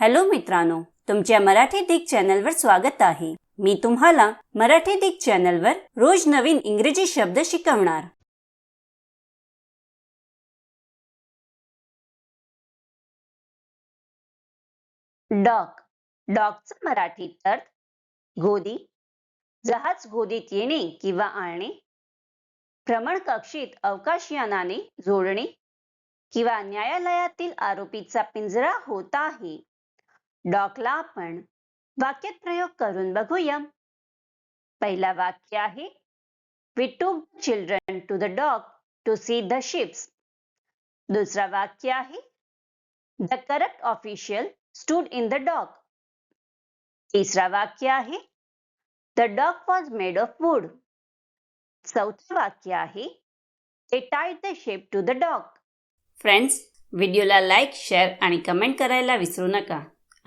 Hello मित्रांनो तुमच्या मराठी दिग चॅनलवर स्वागत आहे. मी तुम्हाला मराठी दिग चॅनलवर रोज नवीन इंग्रजी शब्द शिकवणार. डॉक डॉकचं मराठीत अर्थ गोदी जहाज गोदीत येणे किंवा आणणे भ्रमण कक्षीत अवकाशयानाने जोडणे किंवा न्यायालयातील आरोपीचा पिंजरा होत आहे. डॉकला आपण वाक्यात प्रयोग करून बघूया पहिला वाक्य आहे we two children to the dog to see the ships दुसरा वाक्य आहे the corrupt official stood in the dog तिसरा वाक्य आहे the dog was made of wood चौथं वाक्य आहे they tied the shape to the dog friends व्हिडिओला लाईक शेअर आणि कमेंट करायला विसरू नका